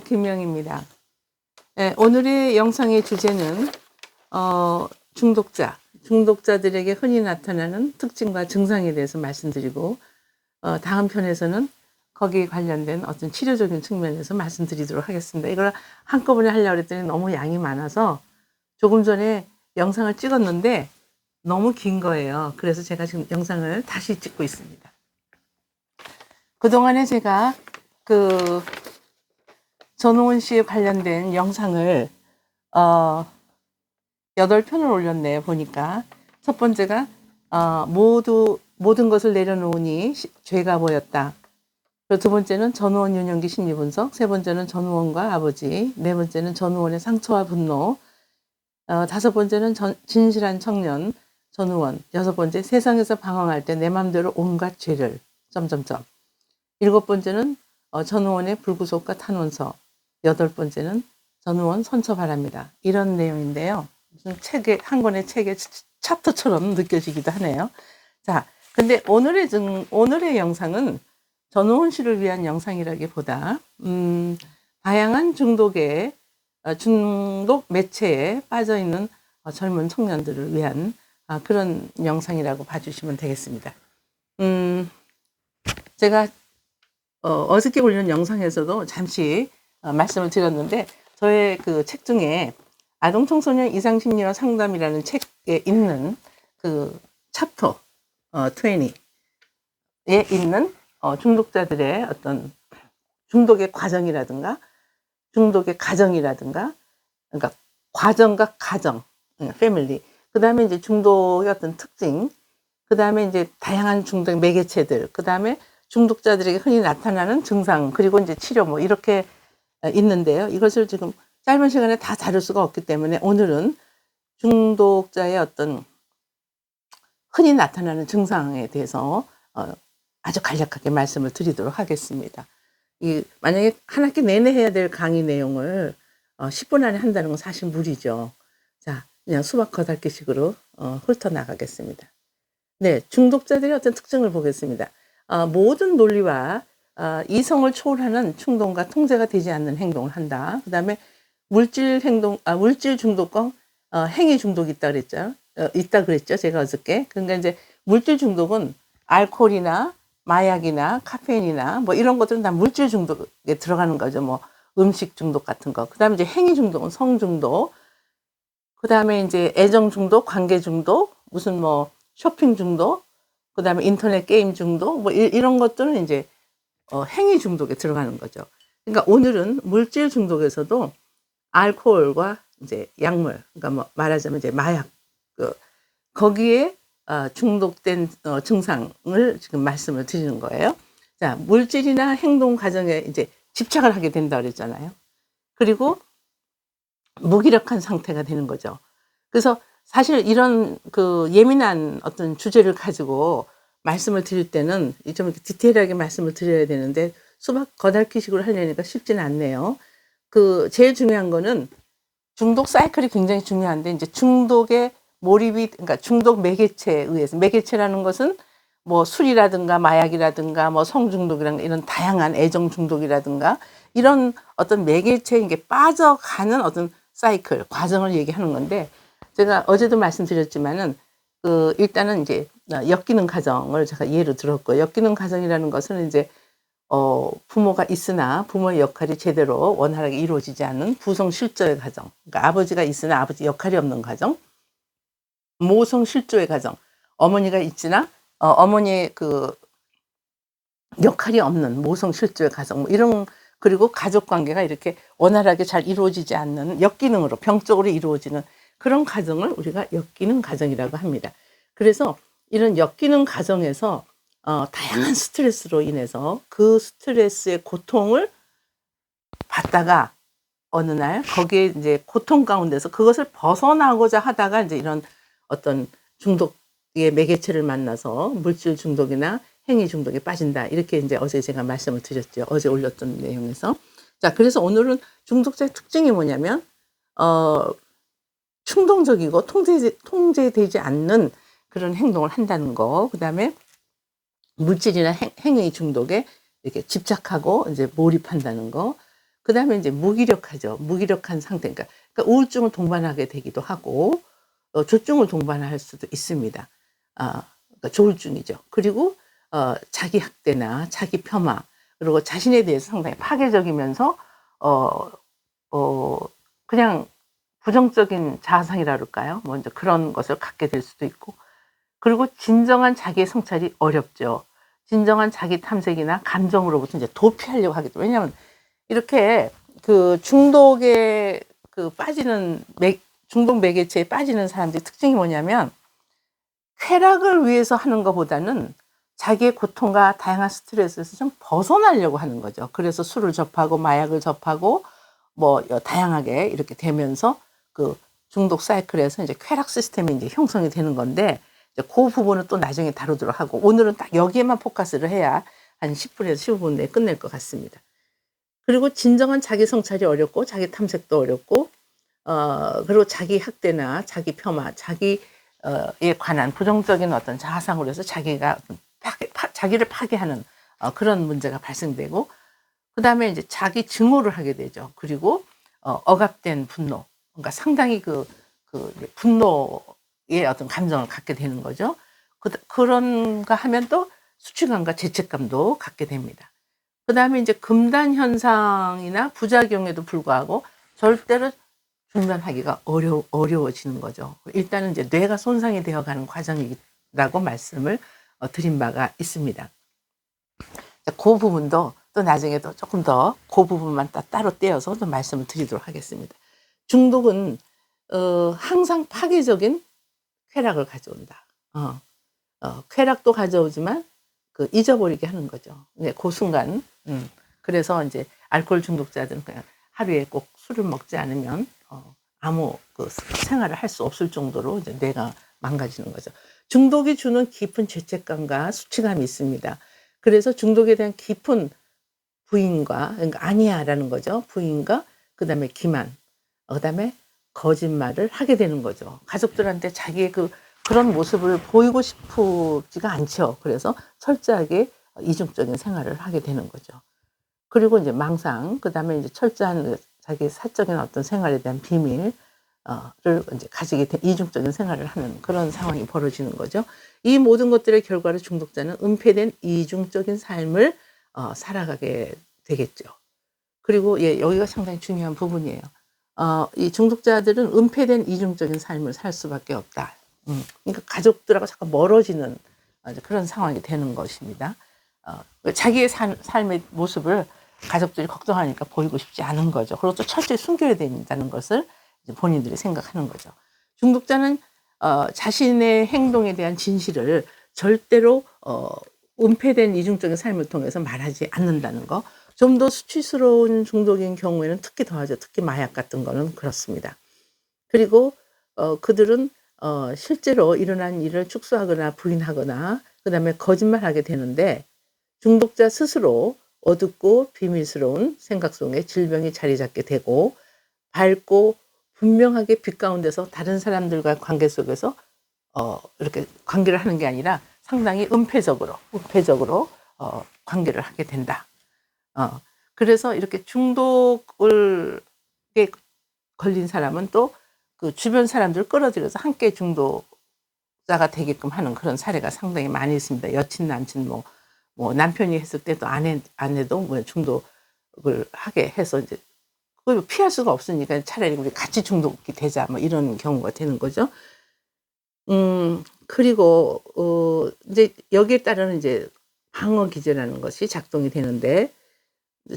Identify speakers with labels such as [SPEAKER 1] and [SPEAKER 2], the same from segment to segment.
[SPEAKER 1] 김명입니다. 예, 오늘의 영상의 주제는 어, 중독자, 중독자들에게 흔히 나타나는 특징과 증상에 대해서 말씀드리고 어, 다음 편에서는 거기에 관련된 어떤 치료적인 측면에서 말씀드리도록 하겠습니다. 이걸 한꺼번에 하려고 했더니 너무 양이 많아서 조금 전에 영상을 찍었는데 너무 긴 거예요. 그래서 제가 지금 영상을 다시 찍고 있습니다. 그동안에 제가 그 전호은 씨에 관련된 영상을 어 여덟 편을 올렸네요 보니까 첫 번째가 어 모두 모든 것을 내려놓으니 시- 죄가 보였다. 두 번째는 전우원 윤영기 심리 분석, 세 번째는 전우원과 아버지, 네 번째는 전우원의 상처와 분노, 어, 다섯 번째는 전- 진실한 청년 전우원, 여섯 번째 세상에서 방황할 때 내 맘대로 온갖 죄를 점점점. 일곱 번째는 어, 전우원의 불구속과 탄원서, 여덟 번째는 전우원 선처 바랍니다. 이런 내용인데요. 무슨 책의 한 권의 책의 차- 챕터처럼 느껴지기도 하네요. 자, 근데 오늘의 증, 오늘의 영상은 전우원 씨를 위한 영상이라기보다 음, 다양한 중독의 어, 중독 매체에 빠져 있는 어, 젊은 청년들을 위한 아, 그런 영상이라고 봐주시면 되겠습니다. 음, 제가 어, 어저께 올린 영상에서도 잠시 어, 말씀을 드렸는데 저의 그 책 중에 아동 청소년 이상 심리와 상담이라는 책에 있는 그 챕터 어, 20에 있는 어, 중독자들의 어떤 중독의 과정이라든가 중독의 가정이라든가 그러니까 과정과 가정, 패밀리. 그 다음에 이제 중독의 어떤 특징, 그 다음에 이제 다양한 중독 매개체들, 그 다음에 중독자들에게 흔히 나타나는 증상, 그리고 이제 치료 뭐 이렇게 어, 있는데요. 이것을 지금 짧은 시간에 다 다룰 수가 없기 때문에 오늘은 중독자의 어떤 흔히 나타나는 증상에 대해서 어, 아주 간략하게 말씀을 드리도록 하겠습니다. 이 만약에 한 학기 내내 해야 될 강의 내용을 어, 10분 안에 한다는 건 사실 무리죠. 자, 그냥 수박 거달기식으로 어, 훑어 나가겠습니다. 네, 중독자들의 어떤 특징을 보겠습니다. 어, 모든 논리와 어, 이성을 초월하는 충동과 통제가 되지 않는 행동을 한다. 그 다음에 물질 행동, 아, 물질 중독과 어, 행위 중독이 있다 그랬죠. 어, 있다 그랬죠. 제가 어저께. 그러니까 이제 물질 중독은 알코올이나 마약이나 카페인이나 뭐 이런 것들은 다 물질 중독에 들어가는 거죠. 뭐 음식 중독 같은 거. 그 다음에 이제 행위 중독은 성 중독. 그 다음에 이제 애정 중독, 관계 중독, 무슨 뭐 쇼핑 중독, 그 다음에 인터넷 게임 중독, 뭐 이, 이런 것들은 이제 어, 행위 중독에 들어가는 거죠. 그러니까 오늘은 물질 중독에서도 알코올과 이제 약물, 그러니까 뭐 말하자면 이제 마약, 그 거기에 어, 중독된 어, 증상을 지금 말씀을 드리는 거예요. 자, 물질이나 행동 과정에 이제 집착을 하게 된다 그랬잖아요. 그리고 무기력한 상태가 되는 거죠. 그래서 사실 이런 그 예민한 어떤 주제를 가지고 말씀을 드릴 때는 좀 이렇게 디테일하게 말씀을 드려야 되는데 수박 거달기식으로 하려니까 쉽지는 않네요. 그 제일 중요한 거는 중독 사이클이 굉장히 중요한데 이제 중독의 몰입이 그러니까 중독 매개체에 의해서 매개체라는 것은 뭐 술이라든가 마약이라든가 뭐 성중독이라든가 이런 다양한 애정 중독이라든가 이런 어떤 매개체에 이게 빠져가는 어떤 사이클 과정을 얘기하는 건데 제가 어제도 말씀드렸지만은 그 일단은 이제 엮이는 가정을 제가 예로 들었고 엮이는 가정이라는 것은 이제 어 부모가 있으나 부모의 역할이 제대로 원활하게 이루어지지 않는 부성 실조의 가정. 그러니까 아버지가 있으나 아버지 역할이 없는 가정. 모성 실조의 가정. 어머니가 있지나 어, 어머니의 그 역할이 없는 모성 실조의 가정. 뭐 이런 그리고 가족 관계가 이렇게 원활하게 잘 이루어지지 않는 역기능으로 병적으로 이루어지는 그런 가정을 우리가 역기능 가정이라고 합니다. 그래서 이런 역기능 가정에서 어, 다양한 스트레스로 인해서 그 스트레스의 고통을 받다가 어느 날 거기에 이제 고통 가운데서 그것을 벗어나고자 하다가 이제 이런 어떤 중독의 매개체를 만나서 물질 중독이나 행위 중독에 빠진다. 이렇게 이제 어제 제가 말씀을 드렸죠. 어제 올렸던 내용에서. 자, 그래서 오늘은 중독자의 특징이 뭐냐면, 어, 충동적이고 통제, 통제되지 않는 그런 행동을 한다는 거. 그 다음에 물질이나 행, 행위 중독에 이렇게 집착하고 이제 몰입한다는 거. 그 다음에 이제 무기력하죠. 무기력한 상태. 그러니까, 그러니까 우울증을 동반하게 되기도 하고, 어, 조증을 동반할 수도 있습니다. 아, 그러니까 조울증이죠. 그리고, 어, 자기 학대나 자기 폄하, 그리고 자신에 대해서 상당히 파괴적이면서, 어, 어, 그냥 부정적인 자아상이라 그럴까요? 먼저 그런 것을 갖게 될 수도 있고, 그리고 진정한 자기의 성찰이 어렵죠. 진정한 자기 탐색이나 감정으로부터 이제 도피하려고 하기 때문에 왜냐하면 이렇게 그 중독에 그 빠지는 매, 중독 매개체에 빠지는 사람들의 특징이 뭐냐면 쾌락을 위해서 하는 것보다는 자기의 고통과 다양한 스트레스에서 좀 벗어나려고 하는 거죠. 그래서 술을 접하고 마약을 접하고 뭐 여- 다양하게 이렇게 되면서 그 중독 사이클에서 이제 쾌락 시스템이 이제 형성이 되는 건데 이제 그 부분은 또 나중에 다루도록 하고 오늘은 딱 여기에만 포커스를 해야 한 10분에서 15분 내에 끝낼 것 같습니다. 그리고 진정한 자기 성찰이 어렵고 자기 탐색도 어렵고 어 그리고 자기 학대나 자기 폄하, 자기에 관한 부정적인 어떤 자아상으로 해서 자기가 파괴, 파- 자기를 파괴하는 어, 그런 문제가 발생되고 그 다음에 이제 자기 증오를 하게 되죠. 그리고 어, 억압된 분노, 그러니까 상당히 그, 그 분노의 어떤 감정을 갖게 되는 거죠. 그, 그런가 하면 또 수치감과 죄책감도 갖게 됩니다. 그 다음에 이제 금단 현상이나 부작용에도 불구하고 절대로 중단하기가 어려, 어려워지는 거죠. 일단은 이제 뇌가 손상이 되어 가는 과정이라고 말씀을 어, 드린 바가 있습니다. 자, 그 부분도 또 나중에 또 조금 더 그 부분만 따, 따로 떼어서 또 말씀을 드리도록 하겠습니다. 중독은 어, 항상 파괴적인 쾌락을 가져온다. 어, 어, 쾌락도 가져오지만 그 잊어버리게 하는 거죠. 네, 그 순간. 음. 그래서 이제 알코올 중독자들은 그냥 하루에 꼭 술을 먹지 않으면 어, 아무 그 생활을 할 수 없을 정도로 이제 뇌가 망가지는 거죠. 중독이 주는 깊은 죄책감과 수치감이 있습니다. 그래서 중독에 대한 깊은 부인과 그러니까 아니야라는 거죠. 부인과 그다음에 기만, 어, 그다음에 거짓말을 하게 되는 거죠. 가족들한테 자기의 그 그런 모습을 보이고 싶지가 않죠. 그래서 철저하게 이중적인 생활을 하게 되는 거죠. 그리고 이제 망상, 그다음에 이제 철저한 그 자기 사적인 어떤 생활에 대한 비밀, 를 이제 가지게 된 이중적인 생활을 하는 그런 상황이 벌어지는 거죠. 이 모든 것들의 결과로 중독자는 은폐된 이중적인 삶을 어, 살아가게 되겠죠. 그리고 예, 여기가 상당히 중요한 부분이에요. 어, 이 중독자들은 은폐된 이중적인 삶을 살 수밖에 없다. 음, 그러니까 가족들하고 자꾸 멀어지는 어, 그런 상황이 되는 것입니다. 어, 자기의 산- 삶의 모습을 가족들이 걱정하니까 보이고 싶지 않은 거죠. 그리고 또 철저히 숨겨야 된다는 것을 이제 본인들이 생각하는 거죠. 중독자는 어, 자신의 행동에 대한 진실을 절대로 어, 은폐된 이중적인 삶을 통해서 말하지 않는다는 거. 좀 더 수치스러운 중독인 경우에는 특히 더하죠. 특히 마약 같은 거는 그렇습니다. 그리고 어, 그들은 어, 실제로 일어난 일을 축소하거나 부인하거나 그 다음에 거짓말하게 되는데 중독자 스스로 어둡고 비밀스러운 생각 속에 질병이 자리 잡게 되고 밝고 분명하게 빛 가운데서 다른 사람들과 관계 속에서 어, 이렇게 관계를 하는 게 아니라 상당히 은폐적으로, 은폐적으로 어, 관계를 하게 된다. 어, 그래서 이렇게 중독을 에 걸린 사람은 또 그 주변 사람들을 끌어들여서 함께 중독자가 되게끔 하는 그런 사례가 상당히 많이 있습니다. 여친, 남친, 뭐, 뭐 남편이 했을 때도 아내, 아내도 뭐 중독을 하게 해서 이제 그걸 피할 수가 없으니까 차라리 우리 같이 중독이 되자 뭐 이런 경우가 되는 거죠. 음 그리고 어 이제 여기에 따르는 이제 방어 기제라는 것이 작동이 되는데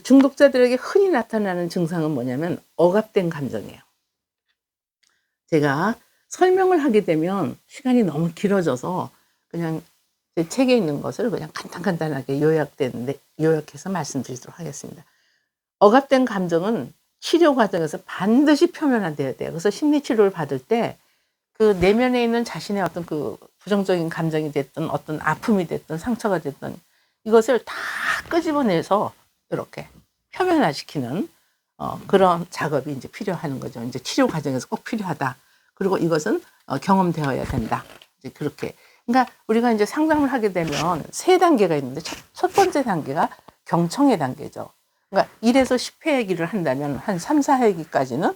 [SPEAKER 1] 중독자들에게 흔히 나타나는 증상은 뭐냐면 억압된 감정이에요. 제가 설명을 하게 되면 시간이 너무 길어져서 그냥 제 책에 있는 것을 그냥 간단간단하게 요약된 요약해서 말씀드리도록 하겠습니다. 억압된 감정은 치료 과정에서 반드시 표면화돼야 돼요. 그래서 심리 치료를 받을 때 그 내면에 있는 자신의 어떤 그 부정적인 감정이 됐든 어떤 아픔이 됐든 상처가 됐든 이것을 다 끄집어내서 이렇게 표면화시키는 어, 그런 작업이 이제 필요한 거죠. 이제 치료 과정에서 꼭 필요하다. 그리고 이것은 어, 경험되어야 된다. 이제 그렇게. 그러니까 우리가 이제 상담을 하게 되면 세 단계가 있는데 첫, 첫 번째 단계가 경청의 단계죠. 그러니까 1에서 10회기를 한다면 한 3, 4회기까지는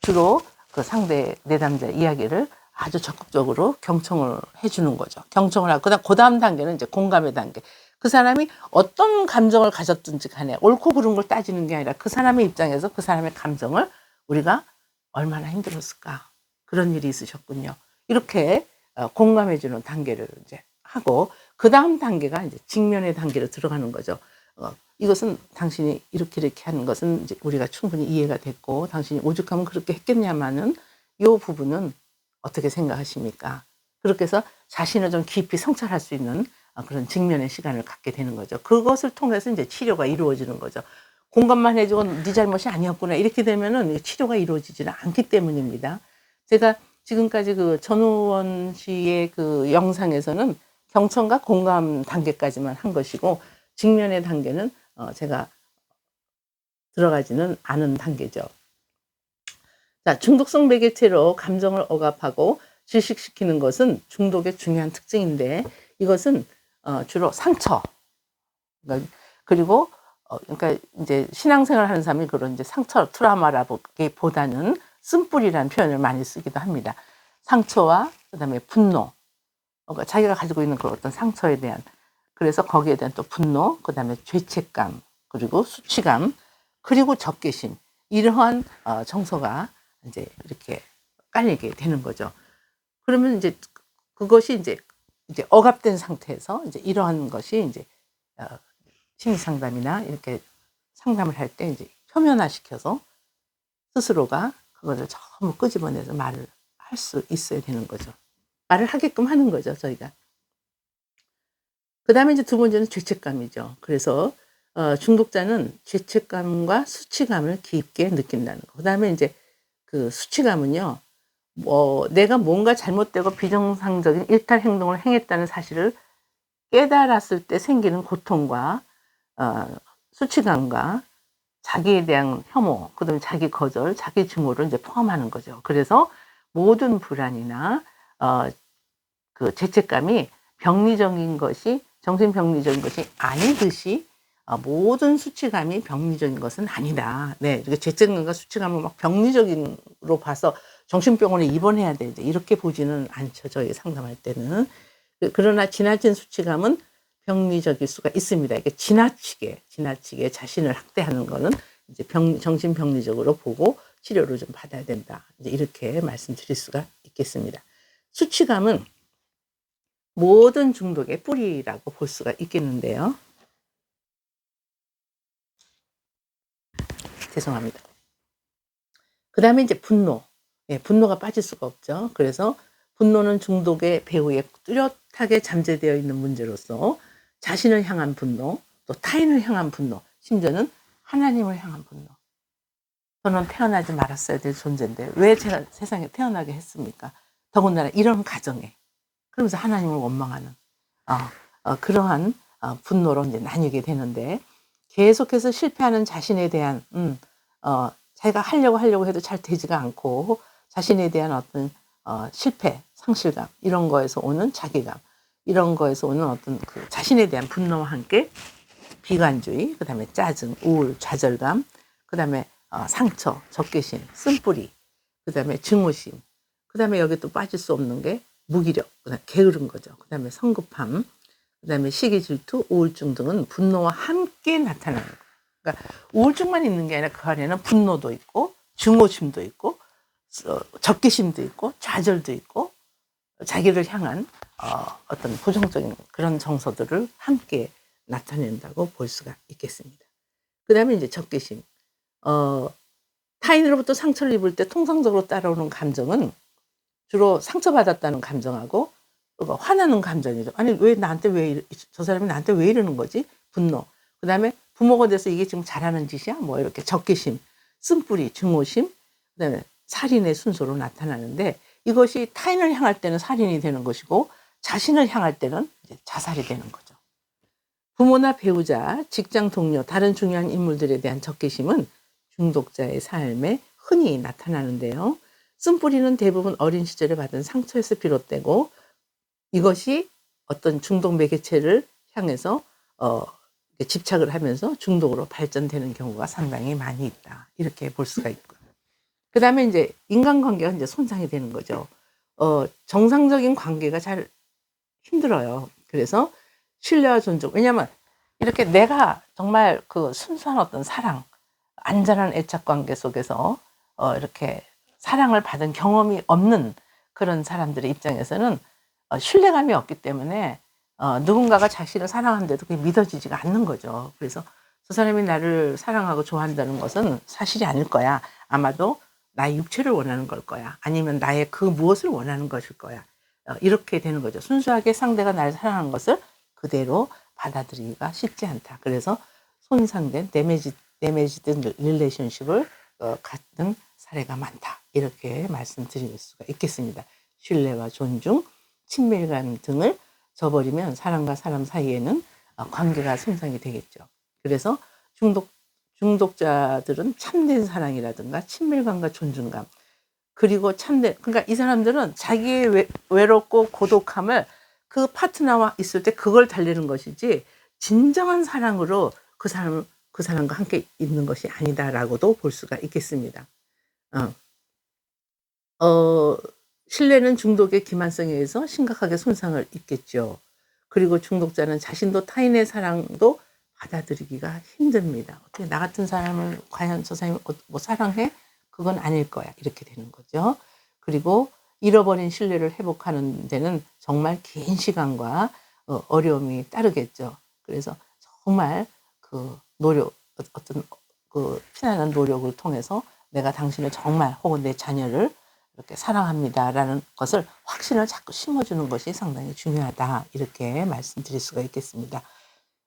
[SPEAKER 1] 주로 그 상대 내담자 이야기를 아주 적극적으로 경청을 해주는 거죠. 경청을 하고 그다음 그다음 단계는 이제 공감의 단계. 그 사람이 어떤 감정을 가졌든지 간에 옳고 그른 걸 따지는 게 아니라 그 사람의 입장에서 그 사람의 감정을 우리가 얼마나 힘들었을까 그런 일이 있으셨군요. 이렇게 어, 공감해주는 단계를 이제 하고 그 다음 단계가 이제 직면의 단계로 들어가는 거죠. 어, 이것은 당신이 이렇게 이렇게 하는 것은 이제 우리가 충분히 이해가 됐고 당신이 오죽하면 그렇게 했겠냐마는 이 부분은 어떻게 생각하십니까? 그렇게 해서 자신을 좀 깊이 성찰할 수 있는 어, 그런 직면의 시간을 갖게 되는 거죠. 그것을 통해서 이제 치료가 이루어지는 거죠. 공감만 해주고 네 잘못이 아니었구나 이렇게 되면은 치료가 이루어지지는 않기 때문입니다. 제가 지금까지 그 전우원 씨의 그 영상에서는 경청과 공감 단계까지만 한 것이고 직면의 단계는 어 제가 들어가지는 않은 단계죠. 자, 중독성 매개체로 감정을 억압하고 질식시키는 것은 중독의 중요한 특징인데 이것은 어 주로 상처 그러니까 그리고 어 그러니까 이제 신앙생활 하는 사람이 그런 이제 상처 트라우마라기보다는 쓴뿌리라는 표현을 많이 쓰기도 합니다. 상처와 그다음에 분노 그러니까 자기가 가지고 있는 그 어떤 상처에 대한 그래서 거기에 대한 또 분노 그다음에 죄책감 그리고 수치감 그리고 적개심 이러한 어 정서가 이제 이렇게 깔리게 되는 거죠. 그러면 이제 그것이 이제 이제 억압된 상태에서 이제 이러한 것이 이제 어, 심리 상담이나 이렇게 상담을 할 때 이제 표면화시켜서 스스로가 그거를 전부 끄집어내서 말을 할 수 있어야 되는 거죠. 말을 하게끔 하는 거죠, 저희가. 그 다음에 이제 두 번째는 죄책감이죠. 그래서 어, 중독자는 죄책감과 수치감을 깊게 느낀다는 거. 그 다음에 이제 그 수치감은요, 뭐 내가 뭔가 잘못되고 비정상적인 일탈 행동을 행했다는 사실을 깨달았을 때 생기는 고통과 어, 수치감과 자기에 대한 혐오, 그다음에 자기 거절, 자기 증오를 이제 포함하는 거죠. 그래서 모든 불안이나 어, 그 죄책감이 병리적인 것이 정신병리적인 것이 아니듯이 어, 모든 수치감이 병리적인 것은 아니다. 네, 이렇게 죄책감과 수치감을 막 병리적인로 봐서 정신병원에 입원해야 돼. 이렇게 보지는 않죠. 저희 상담할 때는. 그- 그러나 지나친 수치감은 병리적일 수가 있습니다. 이게 지나치게, 지나치게 자신을 학대하는 거는 이제 병, 정신병리적으로 보고 치료를 좀 받아야 된다. 이제 이렇게 말씀드릴 수가 있겠습니다. 수치감은 모든 중독의 뿌리라고 볼 수가 있겠는데요. 죄송합니다. 그 다음에 이제 분노. 예, 분노가 빠질 수가 없죠. 그래서 분노는 중독의 배후에 뚜렷하게 잠재되어 있는 문제로서 자신을 향한 분노, 또 타인을 향한 분노, 심지어는 하나님을 향한 분노. 저는 태어나지 말았어야 될 존재인데 왜 제가 세상에 태어나게 했습니까? 더군다나 이런 가정에. 그러면서 하나님을 원망하는 어, 어, 그러한 어, 분노로 이제 나뉘게 되는데 계속해서 실패하는 자신에 대한 음, 어, 자기가 하려고 하려고 해도 잘 되지가 않고 자신에 대한 어떤 어, 실패, 상실감 이런 거에서 오는 자기감 이런 거에서 오는 어떤 그 자신에 대한 분노와 함께 비관주의, 그다음에 짜증, 우울, 좌절감, 그다음에 어, 상처, 적개심, 쓴뿌리, 그다음에 증오심, 그다음에 여기 또 빠질 수 없는 게 무기력, 그다음 게으른 거죠. 그다음에 성급함, 그다음에 시기 질투, 우울증 등은 분노와 함께 나타나는 거. 그러니까 우울증만 있는 게 아니라 그 안에는 분노도 있고 증오심도 있고 어, 적개심도 있고 좌절도 있고 자기를 향한 어, 어떤 부정적인 그런 정서들을 함께 나타낸다고 볼 수가 있겠습니다. 그 다음에 이제 적개심. 어, 타인으로부터 상처를 입을 때 통상적으로 따라오는 감정은 주로 상처받았다는 감정하고 그거 화나는 감정이죠. 아니 왜 나한테 왜 저 사람이 나한테 왜 이러는 거지? 분노. 그 다음에 부모가 돼서 이게 지금 잘하는 짓이야? 뭐 이렇게 적개심, 쓴뿌리, 증오심, 그 다음에 살인의 순서로 나타나는데 이것이 타인을 향할 때는 살인이 되는 것이고 자신을 향할 때는 자살이 되는 거죠. 부모나 배우자, 직장 동료, 다른 중요한 인물들에 대한 적개심은 중독자의 삶에 흔히 나타나는데요. 쓴뿌리는 대부분 어린 시절에 받은 상처에서 비롯되고 이것이 어떤 중독 매개체를 향해서 어, 집착을 하면서 중독으로 발전되는 경우가 상당히 많이 있다. 이렇게 볼 수가 있고. 그 다음에 이제 인간관계가 이제 손상이 되는 거죠. 어, 정상적인 관계가 잘 힘들어요. 그래서 신뢰와 존중. 왜냐면 이렇게 내가 정말 그 순수한 어떤 사랑, 안전한 애착 관계 속에서 어, 이렇게 사랑을 받은 경험이 없는 그런 사람들의 입장에서는 어, 신뢰감이 없기 때문에 어, 누군가가 자신을 사랑하는데도 그게 믿어지지가 않는 거죠. 그래서 저 사람이 나를 사랑하고 좋아한다는 것은 사실이 아닐 거야. 아마도 나의 육체를 원하는 걸 거야. 아니면 나의 그 무엇을 원하는 것일 거야. 어, 이렇게 되는 거죠. 순수하게 상대가 나를 사랑하는 것을 그대로 받아들이기가 쉽지 않다. 그래서 손상된 데미지 데미지된 릴레이션십을 어, 갖는 사례가 많다. 이렇게 말씀드릴 수가 있겠습니다. 신뢰와 존중, 친밀감 등을 저버리면 사람과 사람 사이에는 어, 관계가 손상이 되겠죠. 그래서 중독 중독자들은 참된 사랑이라든가 친밀감과 존중감 그리고 참된 그러니까 이 사람들은 자기의 외, 외롭고 고독함을 그 파트너와 있을 때 그걸 달래는 것이지 진정한 사랑으로 그 사람을 그 사람과 함께 있는 것이 아니다라고도 볼 수가 있겠습니다. 어, 어 신뢰는 중독의 기만성에 의해서 심각하게 손상을 입겠죠. 그리고 중독자는 자신도 타인의 사랑도 받아들이기가 힘듭니다. 어떻게 나 같은 사람을 과연 저 사람이 어- 뭐 사랑해? 그건 아닐 거야. 이렇게 되는 거죠. 그리고 잃어버린 신뢰를 회복하는 데는 정말 긴 시간과 어, 어려움이 따르겠죠. 그래서 정말 그 노력, 어- 어떤 그 피나는 노력을 통해서 내가 당신을 정말 혹은 내 자녀를 이렇게 사랑합니다라는 것을 확신을 자꾸 심어주는 것이 상당히 중요하다. 이렇게 말씀드릴 수가 있겠습니다.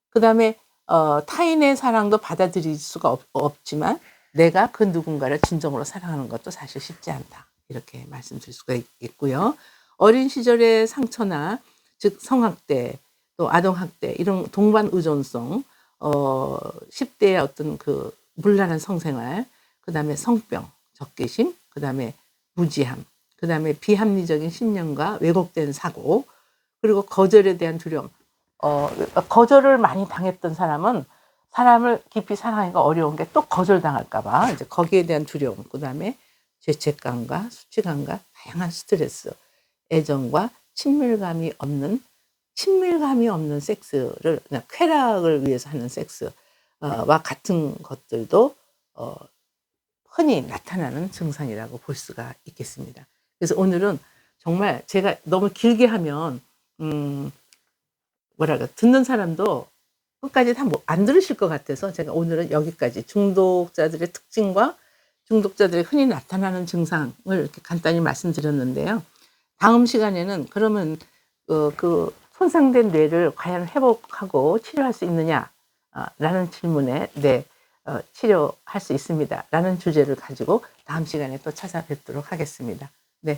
[SPEAKER 1] 그 다음에 어, 타인의 사랑도 받아들일 수가 없, 지만 내가 그 누군가를 진정으로 사랑하는 것도 사실 쉽지 않다. 이렇게 말씀드릴 수가 있, 있고요. 어린 시절의 상처나 즉 성학대 또 아동학대 이런 동반 의존성 어 10대의 어떤 그 문란한 성생활 그다음에 성병 적개심 그다음에 무지함 그다음에 비합리적인 신념과 왜곡된 사고 그리고 거절에 대한 두려움 어, 거절을 많이 당했던 사람은 사람을 깊이 사랑하기가 어려운 게 또 거절당할까봐 이제 거기에 대한 두려움, 그 다음에 죄책감과 수치감과 다양한 스트레스, 애정과 친밀감이 없는 친밀감이 없는 섹스를 그냥 쾌락을 위해서 하는 섹스와 같은 것들도 어, 흔히 나타나는 증상이라고 볼 수가 있겠습니다. 그래서 오늘은 정말 제가 너무 길게 하면 음, 뭐랄까 듣는 사람도 끝까지 다 안 들으실 것 같아서 제가 오늘은 여기까지 중독자들의 특징과 중독자들이 흔히 나타나는 증상을 이렇게 간단히 말씀드렸는데요. 다음 시간에는 그러면 어, 그 손상된 뇌를 과연 회복하고 치료할 수 있느냐라는 질문에 네 어, 치료할 수 있습니다라는 주제를 가지고 다음 시간에 또 찾아뵙도록 하겠습니다.